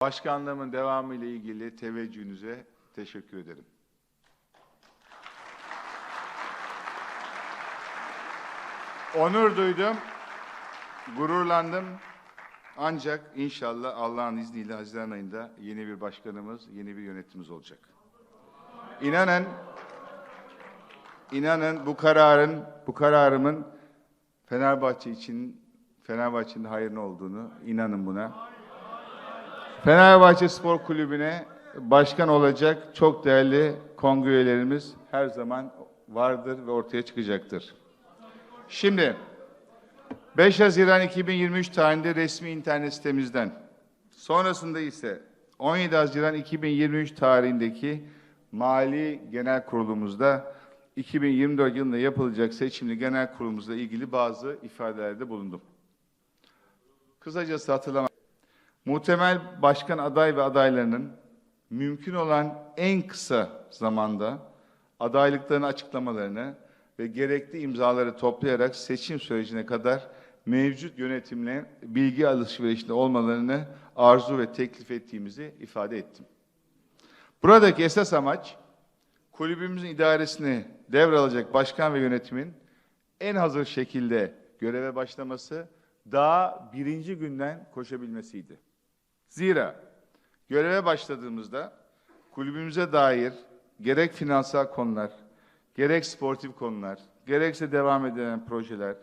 Başkanlığımın devamı ile ilgili teveccühünüze teşekkür ederim. Onur duydum, gururlandım. Ancak inşallah Allah'ın izniyle Haziran ayında yeni bir başkanımız, yeni bir yönetimimiz olacak. İnanın, inanın bu kararın, bu kararımın Fenerbahçe için, Fenerbahçe'nin hayrına olduğunu inanın buna. Fenerbahçe Spor Kulübü'ne başkan olacak çok değerli kongre üyelerimiz her zaman vardır ve ortaya çıkacaktır. Şimdi 5 Haziran 2023 tarihinde resmi internet sitemizden, sonrasında ise 17 Haziran 2023 tarihindeki Mali Genel Kurulumuzda 2024 yılında yapılacak seçimli genel kurulumuzla ilgili bazı ifadelerde bulundum. Kısacası hatırlamak muhtemel başkan aday ve adaylarının mümkün olan en kısa zamanda adaylıklarını açıklamalarını ve gerekli imzaları toplayarak seçim sürecine kadar mevcut yönetimle bilgi alışverişinde olmalarını arzu ve teklif ettiğimizi ifade ettim. Buradaki esas amaç kulübümüzün idaresini devralacak başkan ve yönetimin en hazır şekilde göreve başlaması, daha birinci günden koşabilmesiydi. Zira göreve başladığımızda kulübümüze dair gerek finansal konular, gerek sportif konular, gerekse devam eden projeler,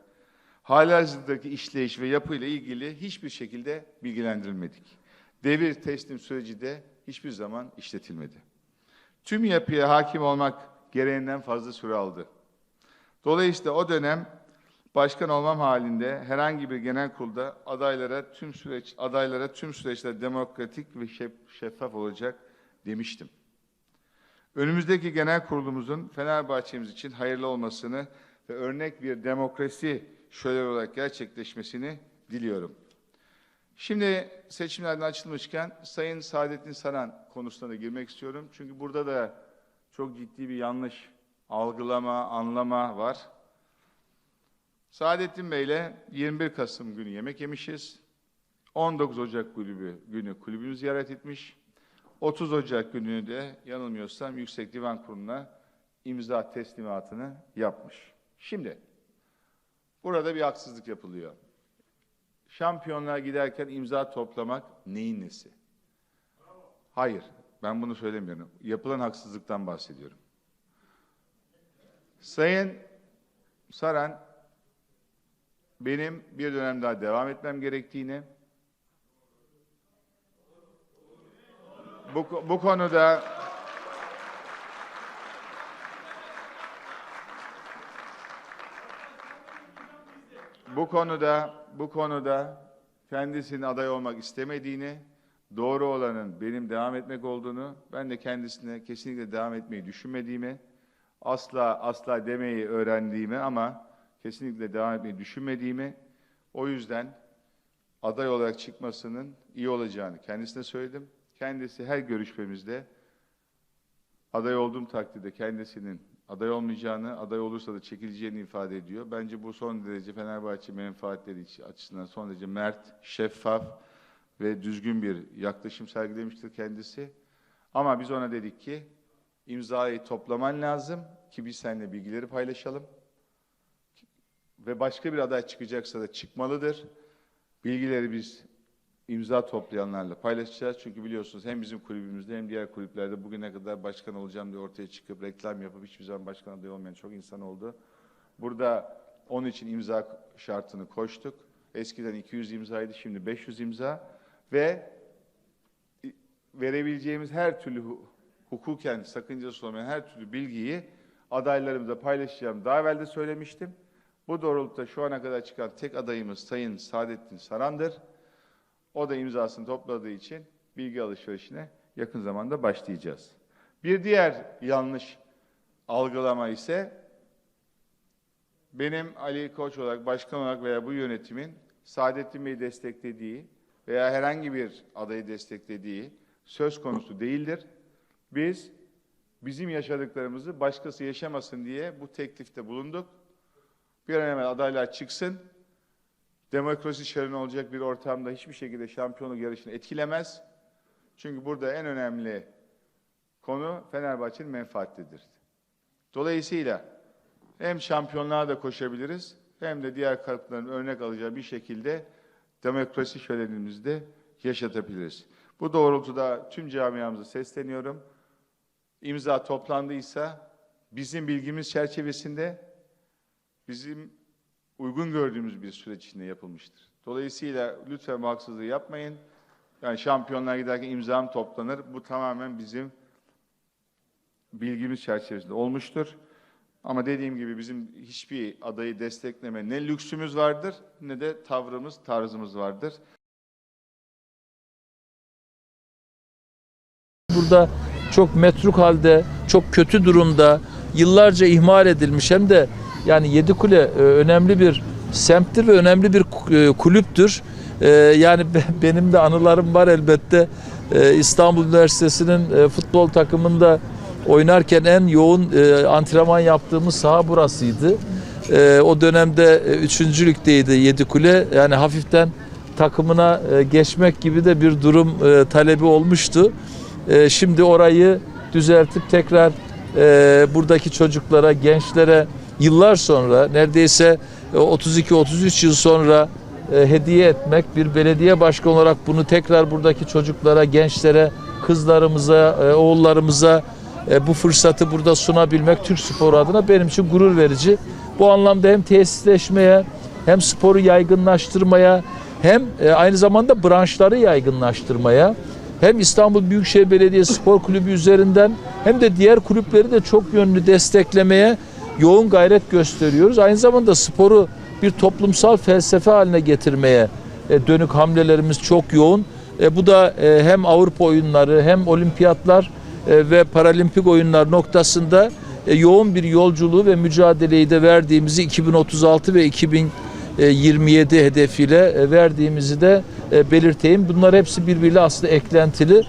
halihazırdaki işleyiş ve yapıyla ilgili hiçbir şekilde bilgilendirilmedik. Devir teslim süreci de hiçbir zaman işletilmedi. Tüm yapıya hakim olmak gereğinden fazla süre aldı. Dolayısıyla o dönem başkan olmam halinde herhangi bir genel kurulda adaylara tüm süreç adaylara tüm süreçler demokratik ve şef- şeffaf olacak demiştim. Önümüzdeki genel kurulumuzun Fenerbahçe'miz için hayırlı olmasını ve örnek bir demokrasi şöyle olarak gerçekleşmesini diliyorum. Şimdi seçimlerden açılmışken Sayın Saadettin Saran konusuna da girmek istiyorum. Çünkü burada da çok ciddi bir yanlış algılama, anlama var. Saadettin Bey'le 21 Kasım günü yemek yemişiz. 19 Ocak kulübü günü kulübünü ziyaret etmiş. 30 Ocak günü de yanılmıyorsam Yüksek Divan Kurulu'na imza teslimatını yapmış. Şimdi burada bir haksızlık yapılıyor. Şampiyonluğa giderken imza toplamak neyin nesi? Hayır, ben bunu söylemiyorum. Yapılan haksızlıktan bahsediyorum. Sayın Saran, benim bir dönem daha devam etmem gerektiğini, bu, bu konuda bu konuda bu konuda kendisinin aday olmak istemediğini, doğru olanın benim devam etmek olduğunu, ben de kendisine kesinlikle devam etmeyi düşünmediğimi, asla asla demeyi öğrendiğimi ama kesinlikle devam etmeyi düşünmediğimi, o yüzden aday olarak çıkmasının iyi olacağını kendisine söyledim. Kendisi her görüşmemizde aday olduğum takdirde kendisinin aday olmayacağını, aday olursa da çekileceğini ifade ediyor. Bence bu son derece Fenerbahçe menfaatleri açısından son derece mert, şeffaf ve düzgün bir yaklaşım sergilemiştir kendisi. Ama biz ona dedik ki imzayı toplaman lazım ki biz seninle bilgileri paylaşalım. Ve başka bir aday çıkacaksa da çıkmalıdır. Bilgileri biz imza toplayanlarla paylaşacağız. Çünkü biliyorsunuz hem bizim kulübümüzde hem diğer kulüplerde bugüne kadar başkan olacağım diye ortaya çıkıp reklam yapıp hiçbir zaman başkan adayı olmayan çok insan oldu. Burada onun için imza şartını koştuk. Eskiden 200 imzaydı, şimdi 500 imza ve verebileceğimiz her türlü hu- hukuken sakıncası olmayan her türlü bilgiyi adaylarımıza paylaşacağım. Daha evvel de söylemiştim. Bu doğrultuda şu ana kadar çıkan tek adayımız Sayın Saadettin Saran'dır. O da imzasını topladığı için bilgi alışverişine yakın zamanda başlayacağız. Bir diğer yanlış algılama ise benim Ali Koç olarak, başkan olarak veya bu yönetimin Saadettin Bey'i desteklediği veya herhangi bir adayı desteklediği söz konusu değildir. Biz bizim yaşadıklarımızı başkası yaşamasın diye bu teklifte bulunduk. Bir an evvel adaylar çıksın. Demokrasi şerine olacak bir ortamda hiçbir şekilde şampiyonluk yarışını etkilemez. Çünkü burada en önemli konu Fenerbahçe'nin menfaatlidir. Dolayısıyla hem şampiyonluğa da koşabiliriz hem de diğer kalıpların örnek alacağı bir şekilde demokrasi şölenimizi de yaşatabiliriz. Bu doğrultuda tüm camiamıza sesleniyorum. İmza toplandıysa bizim bilgimiz çerçevesinde bizim uygun gördüğümüz bir süreç içinde yapılmıştır. Dolayısıyla lütfen bu haksızlığı yapmayın. Yani şampiyonlar giderken imzam toplanır. Bu tamamen bizim bilgimiz çerçevesinde olmuştur. Ama dediğim gibi bizim hiçbir adayı destekleme ne lüksümüz vardır ne de tavrımız, tarzımız vardır. Burada çok metruk halde, çok kötü durumda, yıllarca ihmal edilmiş hem de yani Yedikule e, önemli bir semttir ve önemli bir e, kulüptür. E, Yani be- benim de anılarım var elbette. İstanbul Üniversitesi'nin futbol takımında oynarken en yoğun antrenman yaptığımız saha burasıydı. O dönemde üçüncülükteydi Yedikule. Yani hafiften takımına geçmek gibi de bir durum talebi olmuştu. Şimdi orayı düzeltip tekrar buradaki çocuklara, gençlere yıllar sonra neredeyse e, 32-33 yıl sonra e, hediye etmek bir belediye başkanı olarak bunu tekrar buradaki çocuklara, gençlere, kızlarımıza, e, oğullarımıza e, bu fırsatı burada sunabilmek Türk sporu adına benim için gurur verici. Bu anlamda hem tesisleşmeye hem sporu yaygınlaştırmaya hem e, aynı zamanda branşları yaygınlaştırmaya hem İstanbul Büyükşehir Belediyesi Spor Kulübü üzerinden hem de diğer kulüpleri de çok yönlü desteklemeye yoğun gayret gösteriyoruz. Aynı zamanda sporu bir toplumsal felsefe haline getirmeye e, dönük hamlelerimiz çok yoğun. E, Bu da e, hem Avrupa oyunları hem olimpiyatlar ve paralimpik oyunlar noktasında yoğun bir yolculuğu ve mücadeleyi de verdiğimizi 2036 ve 2027 hedefiyle verdiğimizi de belirteyim. Bunlar hepsi birbiriyle aslında eklentili.